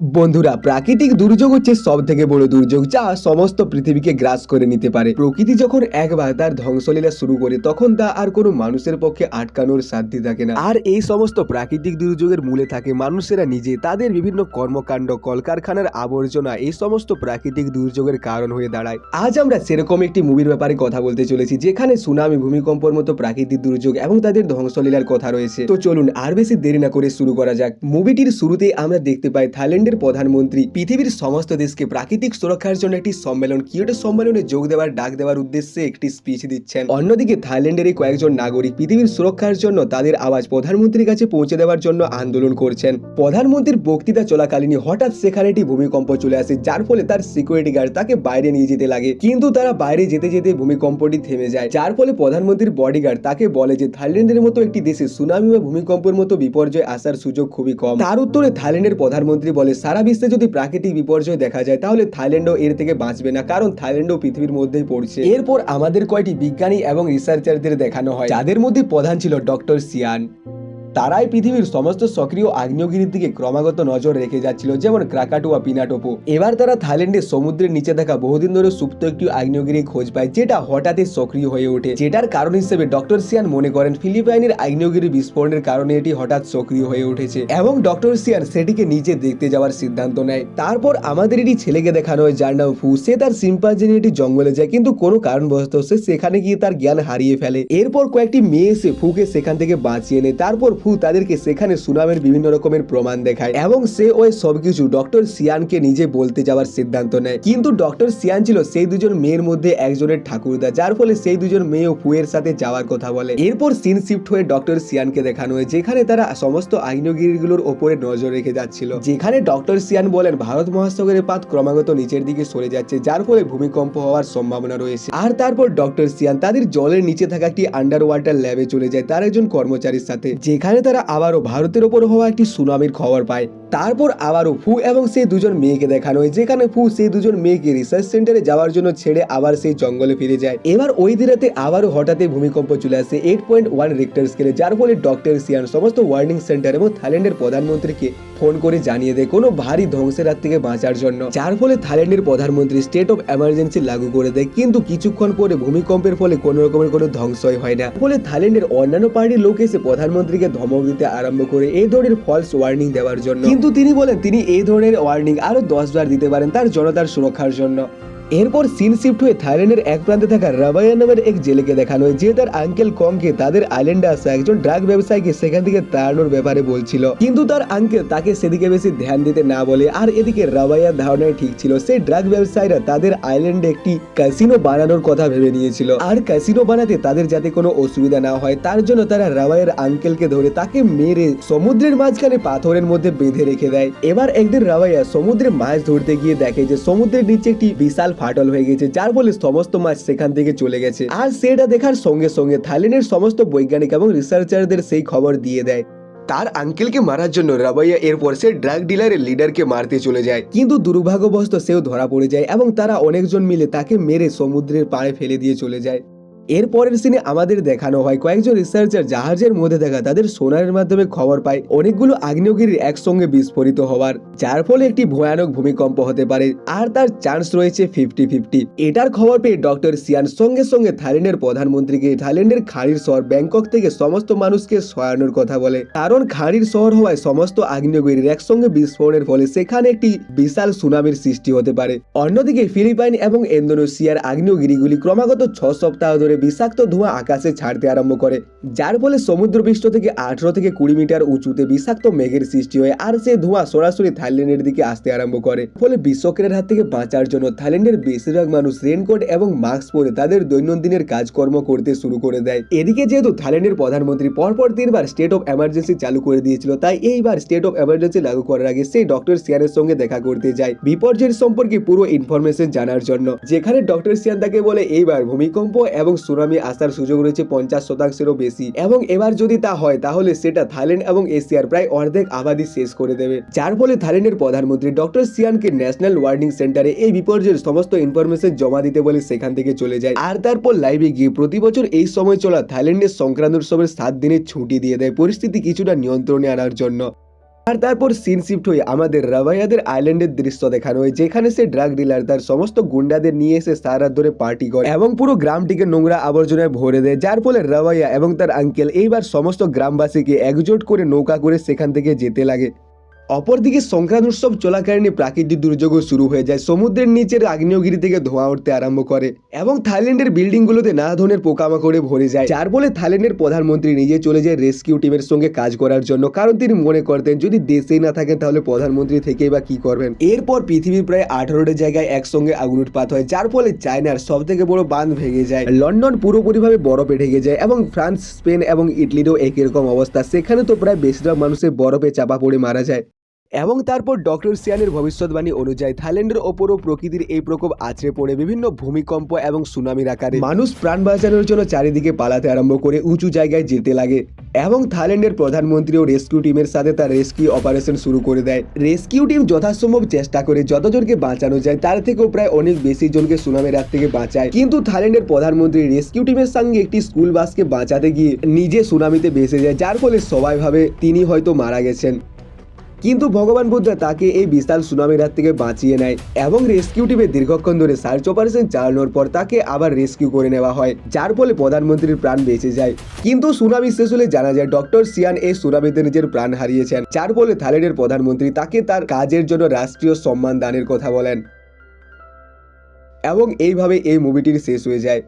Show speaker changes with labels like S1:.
S1: বন্ধুরা, প্রাকৃতিক দুর্যোগ হচ্ছে সব থেকে বড় দুর্যোগ যা সমস্ত পৃথিবীকে গ্রাস করে নিতে পারে। প্রকৃতি যখন একবার তার ধ্বংসলীলা শুরু করে, তখন তা আর কোনো মানুষের পক্ষে আটকানোর সাধ্য থাকে না। আর এই সমস্ত প্রাকৃতিক দুর্যোগের মূলে থাকে মানুষেরা নিজে, তাদের বিভিন্ন কর্মকাণ্ড, কলকারখানার আবর্জনা, এই সমস্ত প্রাকৃতিক দুর্যোগের কারণ হয়ে দাঁড়ায়। আজ আমরা সেরকম একটি মুভির ব্যাপারে কথা বলতে চলেছি, যেখানে সুনামি ভূমিকম্পর মতো প্রাকৃতিক দুর্যোগ এবং তাদের ধ্বংসলীলার কথা রয়েছে। তো চলুন আর বেশি দেরি না করে শুরু করা যাক। মুভিটির শুরুতে আমরা দেখতে পাই থাইল্যান্ডের প্রধানমন্ত্রী পৃথিবীর সমস্ত দেশকে প্রাকৃতিক সুরক্ষার জন্য একটি সম্মেলন, কিয়োটো সম্মেলনে যোগ দেওয়ার, ডাক দেওয়ার উদ্দেশ্যে একটি স্পিচ দিচ্ছেন। অন্যদিকে থাইল্যান্ডের এই কয়েকজন নাগরিক পৃথিবীর সুরক্ষার জন্য তাদের আওয়াজ প্রধানমন্ত্রীর কাছে পৌঁছে দেওয়ার জন্য আন্দোলন করছেন। প্রধানমন্ত্রীর বক্তৃতা চলাকালীনই হঠাৎ সেখানে একটি ভূমিকম্প চলে আসে, যার ফলে তার সিকিউরিটি গার্ড তাকে বাইরে নিয়ে যেতে লাগে। কিন্তু তারা বাইরে যেতে যেতে ভূমিকম্পটি থেমে যায়, যার ফলে প্রধানমন্ত্রীর বডিগার্ড তাকে বলে যে, থাইল্যান্ডের মতো একটি দেশে সুনামি বা ভূমিকম্পের মতো বিপর্যয় আসার সুযোগ খুবই কম। তার উত্তরে থাইল্যান্ডের প্রধানমন্ত্রী বলে সারা বিশ্বে যদি প্রাকৃতিক বিপর্যয় দেখা যায়, তাহলে থাইল্যান্ডও এর থেকে বাঁচবে না, কারণ থাইল্যান্ডও পৃথিবীর মধ্যেই পড়ছে। এরপর আমাদের কয়টি বিজ্ঞানী এবং রিসার্চারদের দেখানো হয়, যাদের মধ্যে প্রধান ছিল ডক্টর সিয়ান। তারাই পৃথিবীর সমস্ত সক্রিয় আগ্নেয়গিরির দিকে ক্রমাগত নজর রেখে যাচ্ছিল, যেমন ক্রাকাটুয়া, পিনাটোপো। এবার তারা থাইল্যান্ডের সমুদ্রের নিচে থাকা বহুদিন ধরে সুপ্ত একটি আগ্নেয়গিরি খোঁজ পায়, যেটা হঠাৎই সক্রিয় হয়ে ওঠে। যেটার কারণ হিসেবে ডক্টর সিয়ান মনে করেন, ফিলিপাইনের আগ্নেয়গিরি বিস্ফোরণের কারণে এটি হঠাৎ সক্রিয় হয়ে উঠেছে এবং ডক্টর সিয়ান সেটিকে নিচে দেখতে যাওয়ার সিদ্ধান্ত নেয়। তারপর আমাদের এটি ছেলেকে দেখানো হয়, যার নাম ফু। সে তার সিম্পাঞ্জি একটি জঙ্গলে যায়, কিন্তু কোনো কারণবশত সে সেখানে গিয়ে তার জ্ঞান হারিয়ে ফেলে। এরপর কয়েকটি মেয়ে এসে ফুকে সেখান থেকে বাঁচিয়ে নেয়। তারপর ফু তাদেরকে সেখানে সুনামের বিভিন্ন রকমের প্রমাণ দেখায় এবং সে ওই সবকিছু ডক্টর সিয়ানকে নিজে বলতে যাওয়ার সিদ্ধান্ত নেয়। কিন্তু ডক্টর সিয়ান ছিল সেই দুজন মেয়ের মধ্যে একজনের ঠাকুরদা, যার ফলে সেই দুজন মেয়েও ফুয়ের সাথে যাওয়ার কথা বলে। এরপর সিন শিফট হয়ে ডক্টর সিয়ানকে দেখানো হয়, যেখানে তারা সমস্ত আগ্নেয়গিরিগুলোর ওপরে নজর রেখে যাচ্ছিল। যেখানে ডক্টর সিয়ান বলেন, ভারত মহাসাগরের পাত ক্রমাগত নিচের দিকে সরে যাচ্ছে, যার ফলে ভূমিকম্প হওয়ার সম্ভাবনা রয়েছে। আর তারপর ডক্টর সিয়ান তাদের জলের নিচে থাকা একটি আন্ডার ওয়াটার ল্যাবে চলে যায়, তার একজন কর্মচারীর সাথে, যেখানে তারা আবারও ভারতের ওপর হওয়া একটি সুনামির খবর পায়। তারপর আবারও ফু এবং সেই দুজন মেয়েকে দেখানো হয়, যেখানে ফু সেই দুজন মেয়েকে রিসার্চ সেন্টারে যাওয়ার জন্য ছেড়ে আবার সেই জঙ্গলে ফিরে যায়। এবার ওই দিরাতে আবারও হঠাৎই ভূমিকম্প চলে আসে এইট পয়েন্ট ওয়ান রিক্টার স্কেলে যার ফলে ডক্টর সিয়ান সমস্ত ওয়ার্নিং সেন্টার এবং থাইল্যান্ডের প্রধানমন্ত্রীকে ফোন করে জানিয়ে দেয় কোনো ভারী ধ্বংসের হাত থেকে বাঁচার জন্য। যার ফলে থাইল্যান্ডের প্রধানমন্ত্রী স্টেট অফ এমার্জেন্সি লাগু করে দেয়, কিন্তু কিছুক্ষণ পরে ভূমিকম্পের ফলে কোনো রকমের কোনো ধ্বংসই হয় না। ফলে থাইল্যান্ডের অন্যান্য পার্টির লোক এসে প্রধানমন্ত্রীকে ধমক দিতে আরম্ভ করে, এই ধরনের ফলস ওয়ার্নিং দেওয়ার জন্য। কিন্তু তিনি বলেন তিনি এই ধরনের ওয়ার্নিং আরও দশবার দিতে পারেন তার জনতার সুরক্ষার জন্য। এরপর সিন শিফট হয়ে থাইল্যান্ডের এক প্রান্তে থাকা রাবায়া নামের এক জেলেকে দেখানো হয় যে তার আঙ্কেল কংকে তাদের আইল্যান্ডে আসা একজন ড্রাগ ব্যবসায়ীকে সেখান থেকে তাড়ানোর ব্যাপারে বলছিল। কিন্তু তার আঙ্কেল তাকে সেদিকে বেশি ধ্যান দিতে না বলে, আর এদিকে রাবাইয়ার ধারণাই ঠিক ছিল, সেই ড্রাগ ব্যবসায়ীরা তাদের আইল্যান্ডে একটি ক্যাসিনো বানানোর কথা ভেবে নিয়েছিল। আর ক্যাসিনো বানাতে তাদের যাতে কোনো অসুবিধা না হয়, তার জন্য তারা রাবাইয়ের আঙ্কেলকে ধরে তাকে মেরে সমুদ্রের মাঝখানে পাথরের মধ্যে বেঁধে রেখে দেয়। এবার একদিন রাবাইয়া সমুদ্রে মাছ ধরতে গিয়ে দেখে যে সমুদ্রের নিচে একটি বিশাল ফাটল হয়ে গেছে যার ফলে সমস্ত মাছ সেখান থেকে চলে গেছে। আর সেটা দেখার সঙ্গে সঙ্গে থাইল্যান্ডের সমস্ত বৈজ্ঞানিক এবং রিসার্চারদের সেই খবর দিয়ে দেয়। তার আঙ্কেলকে মারার জন্য রাবাইয়া এরপর সে ড্রাগ ডিলারের লিডারকে মারতে চলে যায়। কিন্তু দুর্ভাগ্যবশত সেও ধরা পড়ে যায় এবং তারা অনেকজন মিলে তাকে মেরে সমুদ্রের পাড়ে ফেলে দিয়ে চলে যায়। এর পরের সিনে আমাদের দেখানো হয় কয়েকজন রিসার্চার জাহাজের মধ্যে দেখা তাদের সোনারের মাধ্যমে খবর পায় অনেকগুলো আগ্নেয়গিরি একসঙ্গে বিস্ফোরিত হওয়ার, যার ফলে একটি ভয়ানক ভূমিকম্প হতে পারে আর তার চান্স রয়েছে ফিফটি ফিফটি এটার খবর পেয়ে ডক্টর সিয়ান সঙ্গে সঙ্গে থাইল্যান্ডের প্রধানমন্ত্রীকে থাইল্যান্ডের খাড়ির শহর ব্যাংকক থেকে সমস্ত মানুষকে সরানোর কথা বলে। কারণ খাড়ির শহর হওয়ায় সমস্ত আগ্নেয়গিরির একসঙ্গে বিস্ফোরণের ফলে সেখানে একটি বিশাল সুনামির সৃষ্টি হতে পারে। অন্যদিকে ফিলিপাইন এবং ইন্দোনেশিয়ার আগ্নেয়গিরিগুলি ক্রমাগত ছ সপ্তাহ ধরে বিষাক্ত ধোঁয়া আকাশে ছাড়তে আরম্ভ করে, যার ফলে সমুদ্রপৃষ্ঠ থেকে আঠারো থেকে কুড়ি মিটার উঁচুতে বিষাক্ত মেঘের সৃষ্টি হয় আর সেই ধোঁয়া সরাসরি থাইল্যান্ডের দিকে আসতে আরম্ভ করে। ফলে বিশ্বকের হাত থেকে বাঁচার জন্য থাইল্যান্ডের বেশিরভাগ মানুষ রেনকোট এবং মাস্ক পরে তাদের দৈনন্দিনের কাজকর্ম করতে শুরু করে দেয়। এদিকে যেহেতু থাইল্যান্ডের প্রধানমন্ত্রী পরপর তিনবার স্টেট অফ এমার্জেন্সি চালু করে দিয়েছিল, তাই এইবার স্টেট অফ এমার্জেন্সি লাগু করার আগে সেই ডক্টর সিয়ানের সঙ্গে দেখা করতে যায়। বিপর্যয়ের সম্পর্কে পুরো ইনফরমেশন জানার জন্য, যেখানে ডক্টর সিয়ান তাকে বলে, এইবার ভূমিকম্প এবং সুনামি আসার সুযোগ রয়েছে পঞ্চাশ শতাংশেরও বেশি। এবং এবার যদি তা হয়, তাহলে সেটা থাইল্যান্ড এবং এশিয়ার প্রায় অর্ধেক আবাদি শেষ করে দেবে। যার ফলে থাইল্যান্ডের প্রধানমন্ত্রী ডক্টর সিয়ানকে ন্যাশনাল ওয়ার্নিং সেন্টারে এই বিপর্যয়ের সমস্ত ইনফরমেশন জমা দিতে বলে সেখান থেকে চলে যায়। আর তারপর লাইভে গিয়ে প্রতি বছর এই সময় চলা থাইল্যান্ডের সংক্রান্ত উৎসবের সাত দিনের ছুটি দিয়ে দেয়। পরিস্থিতি কিছুটা নিয়ন্ত্রণে আনার জন্য। আর তারপর সিন শিফট হয়ে আমাদের রাবাইয়াদের আইল্যান্ডের দৃশ্য দেখানো হয় যেখানে সে ড্রাগ ডিলার তার সমস্ত গুন্ডাদের নিয়ে এসে সারা ধরে পার্টি করে এবং পুরো গ্রামটিকে নোংরা আবর্জনায় ভরে দেয়। যার ফলে রাবাইয়া এবং তার আঙ্কেল এইবার সমস্ত গ্রামবাসীকে একজোট করে নৌকা করে সেখান থেকে যেতে লাগে। অপরদিকে সংক্রান্ত উৎসব চলাকালীন প্রাকৃতিক দুর্যোগও শুরু হয়ে যায়। সমুদ্রের নিচের আগ্নেয়গিরি থেকে ধোঁয়া উঠতে আরম্ভ করে এবং থাইল্যান্ডের বিল্ডিংগুলোতে নানা ধরনের পোকামাকড়ে ভরে যায়। যার ফলে থাইল্যান্ডের প্রধানমন্ত্রী নিজে চলে যায় রেস্কিউ টিমের সঙ্গে কাজ করার জন্য। কারণ তিনি মনে করতেন, যদি দেশেই না থাকেন তাহলে প্রধানমন্ত্রী থেকেই বা কি করবেন? এরপর পৃথিবীর প্রায় আঠারোটা জায়গায় একসঙ্গে আগুন উৎপাত হয়, যার ফলে চায়নার সব থেকে বড় বাঁধ ভেঙে যায়। লন্ডন পুরোপুরিভাবে বরফে ঢেকে যায় এবং ফ্রান্স, স্পেন এবং ইটলিরও একই রকম অবস্থা। সেখানে তো প্রায় বেশিরভাগ মানুষের বরফে চাপা পড়ে মারা যায়। এবং তারপর ডক্টর সিয়ানের ভবিষ্যৎবাণী অনুযায়ী থাইল্যান্ডের ওপরও প্রকৃতির এই প্রকোপ আছড়ে পড়ে বিভিন্ন ভূমিকম্প এবং সুনামির আকারে। মানুষ প্রাণ বাঁচানোর জন্য চারিদিকে পালাতে আরম্ভ করে উঁচু জায়গায় যেতে লাগে এবং থাইল্যান্ডের প্রধানমন্ত্রীও রেস্কিউ টিমের সাথে তার রেস্কিউ অপারেশন শুরু করে দেয়। রেস্কিউ টিম যথাসম্ভব চেষ্টা করে যতজনকে বাঁচানো যায়, তার থেকেও প্রায় অনেক বেশি জনকে সুনামের হাত থেকে বাঁচায়। কিন্তু থাইল্যান্ডের প্রধানমন্ত্রী রেস্কিউ টিমের সঙ্গে একটি স্কুল বাসকে বাঁচাতে গিয়ে নিজে সুনামিতে বেসে যায়, যার ফলে সবাই ভাবে তিনি হয়তো মারা গেছেন। কিন্তু ভগবান বুদ্ধা তাকে এই বিশাল সুনামির হাত থেকে বাঁচিয়ে নেয় এবং রেস্কিউ টিমে দীর্ঘক্ষণ ধরে সার্চ অপারেশন চালানোর পর তাকে আবার রেস্কিউ করে নেওয়া হয়, যার ফলে প্রধানমন্ত্রীর প্রাণ বেঁচে যায়। কিন্তু সুনামি শেষ হলে জানা যায় ডক্টর সিয়ান এই সুনামিতে নিজের প্রাণ হারিয়েছেন, যার ফলে থাইল্যান্ডের প্রধানমন্ত্রী তাকে তার কাজের জন্য রাষ্ট্রীয় সম্মান দানের কথা বলেন। এবং এইভাবে এই মুভিটির শেষ হয়ে যায়।